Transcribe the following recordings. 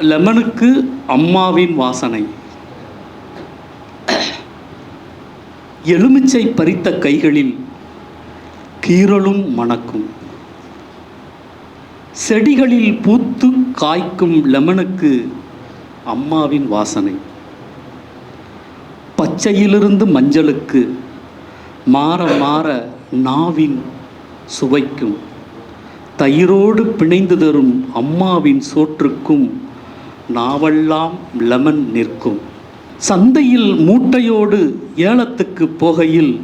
லெமனுக்கு அம்மாவின் வாசனை. எலுமிச்சை பறித்த கைகளில் கீரலும் மணக்கும். செடிகளில் பூத்து காய்க்கும் லெமனுக்கு அம்மாவின் வாசனை. பச்சையிலிருந்து மஞ்சளுக்கு மாற மாற நாவின் சுவைக்கும். தயிரோடு பிணைந்து தரும் அம்மாவின் சோற்றுக்கும் நாவெல்லாம் லெமன் நிற்கும். சந்தையில் மூட்டையோடு ஏலத்துக்கு போகையில்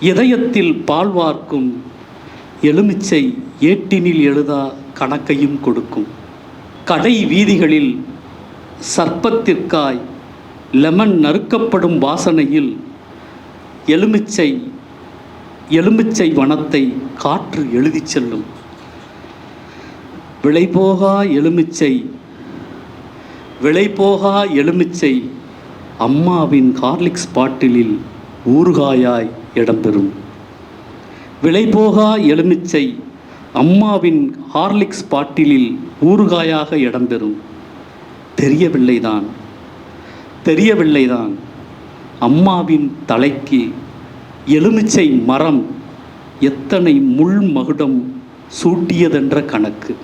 இதயத்தில் பால் வார்க்கும். எலுமிச்சை ஏட்டினில் எழுதா கணக்கையும் கொடுக்கும். கடை வீதிகளில் சர்ப்பத்திற்காய் லெமன் நறுக்கப்படும் வாசனையில் எலுமிச்சை எலுமிச்சை வனத்தை காற்று எழுதிச் செல்லும். விளைபோகா எலுமிச்சை விளைபோகா எலுமிச்சை அம்மாவின் ஹார்லிக்ஸ் பாட்டிலில் ஊறுகாயாய் இடம்பெறும். விலை போகா எலுமிச்சை அம்மாவின் ஹார்லிக்ஸ் பாட்டிலில் ஊறுகாயாக இடம்பெறும். தெரியவில்லைதான். தெரியவில்லைதான். அம்மாவின் தலைக்கு எலுமிச்சை மரம் எத்தனை முள் மகுடம் சூட்டியதென்ற கணக்கு.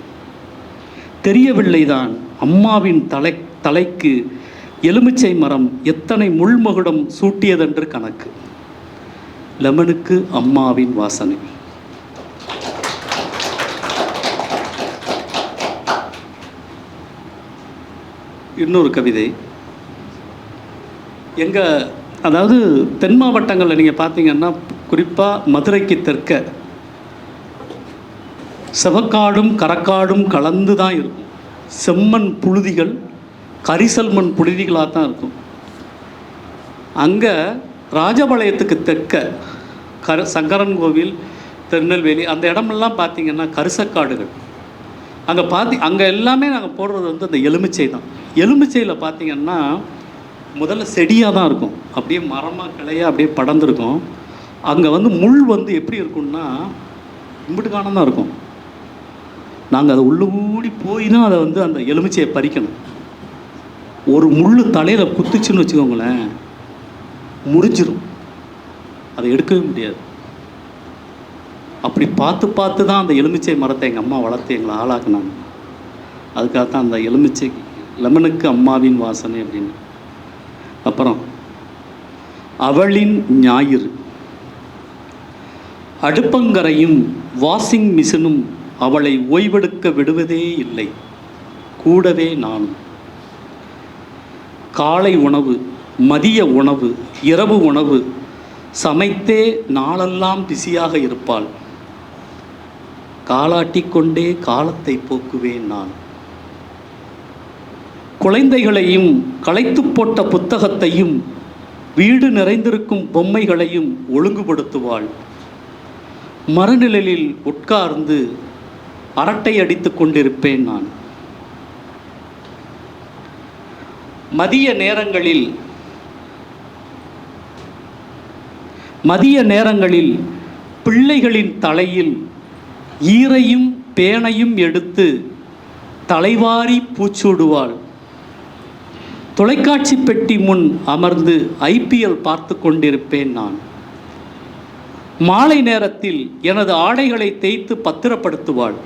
தெரியவில்லைதான். அம்மாவின் தலை தலைக்கு எலுமிச்சை மரம் எத்தனை முள்மகுடம் சூட்டியதென்று கணக்கு. லெமனுக்கு அம்மாவின் வாசனை. இன்னொரு கவிதை. எங்கள் அதாவது தென் மாவட்டங்களில் நீங்கள் பார்த்தீங்கன்னா குறிப்பாக மதுரைக்கு தெற்க செவக்காடும் கரக்காடும் கலந்து தான் இருக்கும். செம்மண் புழுதிகள் கரிசல் மண் புழுதிகளாக தான் இருக்கும். அங்கே ராஜபாளையத்துக்கு தெற்க கர சங்கரன் கோவில் திருநெல்வேலி அந்த இடமெல்லாம் பார்த்திங்கன்னா கரிசக்காடுகள். அங்கே பார்த்தி அங்கே எல்லாமே நாங்கள் போடுறது வந்து அந்த எலுமிச்சை தான். எலுமிச்சையில் பார்த்தீங்கன்னா முதல்ல செடியாக தான் இருக்கும். அப்படியே மரமாக கிளையாக அப்படியே படர்ந்துருக்கும். அங்கே வந்து முள் வந்து எப்படி இருக்கும்னா இம்பிட்டுக்கான தான் இருக்கும். நாங்கள் அதை உள்ளூடி போய் தான் அதை வந்து அந்த எலுமிச்சையை பறிக்கணும். ஒரு முள் தலையில் குத்துச்சுன்னு வச்சுக்கோங்களேன் முடிஞ்சிடும் அதை எடுக்கவே முடியாது. அப்படி பார்த்து பார்த்து தான் அந்த எலுமிச்சை மரத்தை எங்கள் அம்மா வளர்த்து எங்களை ஆளாக்குனாங்க. அதுக்காக தான் அந்த எலுமிச்சை லெமனுக்கு அம்மாவின் வாசனை அப்படின்னு. அப்புறம் அவளின் ஞாயிறு. அடுப்பங்கரையும் வாஷிங் மிஷினும் அவளை ஓய்வெடுக்க விடுவதே இல்லை. கூடவே நானும். காலை உணவு மதிய உணவு இரவு உணவு சமைத்தே நாளெல்லாம் பிஸியாக இருப்பாள். காலாட்டிக்கொண்டே காலத்தை போக்குவேன் நான். குழந்தைகளையும் களைத்து போட்ட புத்தகத்தையும் வீடு நிறைந்திருக்கும் பொம்மைகளையும் ஒழுங்குபடுத்துவாள். மறுநிழலில் உட்கார்ந்து அரட்டை அடித்துக் கொண்டிருப்பேன் நான். மதிய நேரங்களில் மதிய நேரங்களில் பிள்ளைகளின் தலையில் ஈரையும் பேனையும் எடுத்து தலைவாரி பூச்சூடுவாள். தொலைக்காட்சி பெட்டி முன் அமர்ந்து ஐபிஎல் பார்த்து கொண்டிருப்பேன் நான். மாலை நேரத்தில் எனது ஆடைகளை தேய்த்து பத்திரப்படுத்துவாள்.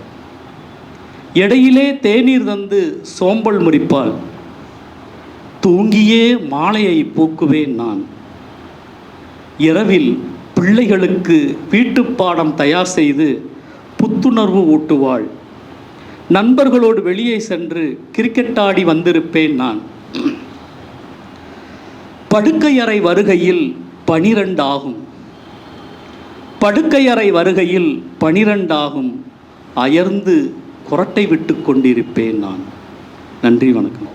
இடையிலே தேநீர் தந்து சோம்பல் முறிப்பாள். தூங்கியே மாலையை போக்குவேன் நான். இரவில் பிள்ளைகளுக்கு வீட்டுப்பாடம் தயார் செய்து புத்துணர்வு ஊட்டுவாள். நண்பர்களோடு வெளியே சென்று கிரிக்கெட் ஆடி வந்திருப்பேன் நான். படுக்கையறை வருகையில் பனிரெண்டு ஆகும் படுக்கையறை வருகையில் பனிரெண்டாகும். அயர்ந்து குரட்டை விட்டு கொண்டிருப்பேன் நான். நன்றி வணக்கம்.